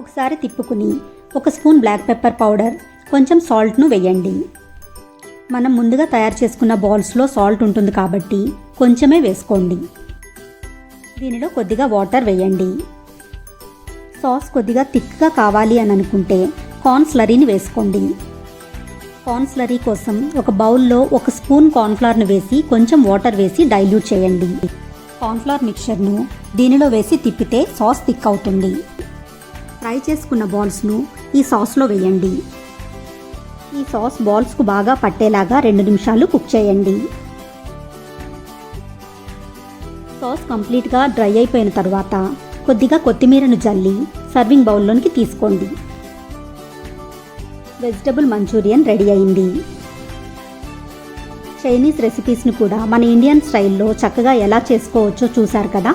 ఒకసారి తిప్పుకుని ఒక spoon black pepper powder కొంచెం సాల్ట్ను వేయండి. మనం ముందుగా తయారు చేసుకున్న బాల్స్లో సాల్ట్ ఉంటుంది కాబట్టి కొంచెమే వేసుకోండి. దీనిలో కొద్దిగా వాటర్ వేయండి. సాస్ కొద్దిగా థిక్గా కావాలి అని అనుకుంటే కార్న్ స్లరీని వేసుకోండి. కార్న్ స్లరీ కోసం ఒక బౌల్లో ఒక స్పూన్ కార్న్ఫ్లవర్ను వేసి కొంచెం వాటర్ వేసి డైల్యూట్ చేయండి. కార్న్ఫ్లవర్ మిక్చర్ను దీనిలో వేసి తిప్పితే సాస్ థిక్ అవుతుంది. ఫ్రై చేసుకున్న బాల్స్ను ఈ సాస్లో వేయండి. ఈ సాస్ బాల్స్కు బాగా పట్టేలాగా రెండు నిమిషాలు కుక్ చేయండి. సాస్ కంప్లీట్గా డ్రై అయిపోయిన తర్వాత కొద్దిగా కొత్తిమీరను జల్లి సర్వింగ్ బౌల్లోనికి తీసుకోండి. వెజిటబుల్ మంచూరియన్ రెడీ అయింది. చైనీస్ రెసిపీస్ని కూడా మన ఇండియన్ స్టైల్లో చక్కగా ఎలా చేసుకోవచ్చో చూశారు కదా?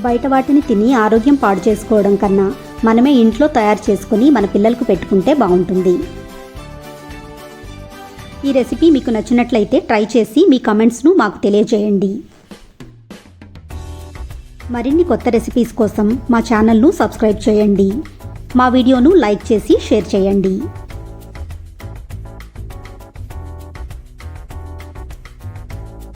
బయట వాటిని తిని ఆరోగ్యం పాడు చేసుకోవడం కన్నా మనమే ఇంట్లో తయారు చేసుకొని మన పిల్లలకు పెట్టుకుంటే బాగుంటుంది. ఈ రెసిపీ మీకు నచ్చినట్లయితే ట్రై చేసి మీ కమెంట్స్ను మాకు తెలియజేయండి. మరిన్ని కొత్త రెసిపీస్ కోసం మా ఛానల్ను సబ్స్క్రైబ్ చేయండి. మా వీడియోను లైక్ చేసి షేర్ చేయండి.